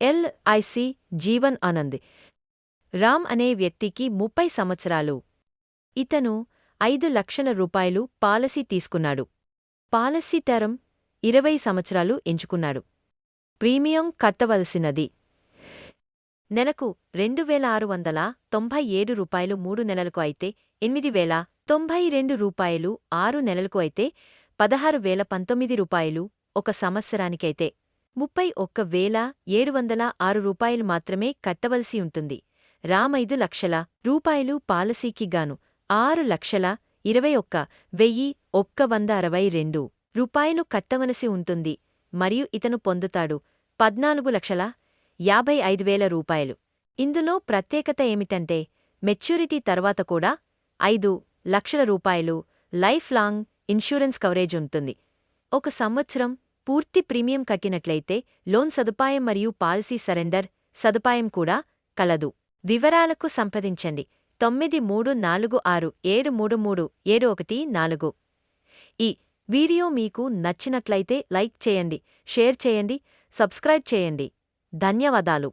LIC Jeevan Anand. Ram అనే వ్యక్తికి ముప్పై సంవత్సరాలు. ఇతను ఐదు లక్షల రూపాయలు పాలసీ తీసుకున్నాడు. పాలసీ తరం ఇరవై సంవత్సరాలు ఎంచుకున్నాడు. ప్రీమియం కట్టవలసినది. నెలకు రెండు వేల ఆరు వందల తొంభై ఏడు రూపాయలు మూడు నెలలకు అయితే ఎనిమిది వేల తొంభై రెండు రూపాయలు ఆరు నెలలకు అయితే పదహారు వేల పంతొమ్మిది రూపాయలు ఒక సంవత్సరానికైతే ముప్పై ఒక్క వేల ఏడు వందల ఆరు రూపాయలు మాత్రమే కట్టవలసి ఉంటుంది. రామైదు లక్షల రూపాయలు పాలసీకి గాను ఆరు లక్షల ఇరవై ఒక్క వెయ్యి ఒక్క వంద అరవై రెండు రూపాయలు కట్టవలసి ఉంటుంది. మరియు ఇతను పొందుతాడు పద్నాలుగు లక్షల యాభై ఐదు వేల రూపాయలు. ఇందులో ప్రత్యేకత ఏమిటంటే మెచ్యూరిటీ తర్వాత కూడా ఐదు లక్షల రూపాయలు లైఫ్ లాంగ్ ఇన్సూరెన్స్ కవరేజ్ ఉంటుంది. ఒక సంవత్సరం పూర్తి ప్రీమియం కట్టినట్లయితే లోన్ సదుపాయం మరియు పాలసీ సరెండర్ సదుపాయం కూడా కలదు. వివరాలకు సంప్రదించండి. తొమ్మిది మూడు నాలుగు ఆరు ఏడు మూడు మూడు ఏడు ఒకటి నాలుగు. ఈ వీడియో మీకు నచ్చినట్లయితే లైక్ చేయండి షేర్ చేయండి సబ్స్క్రైబ్ చేయండి. ధన్యవాదాలు.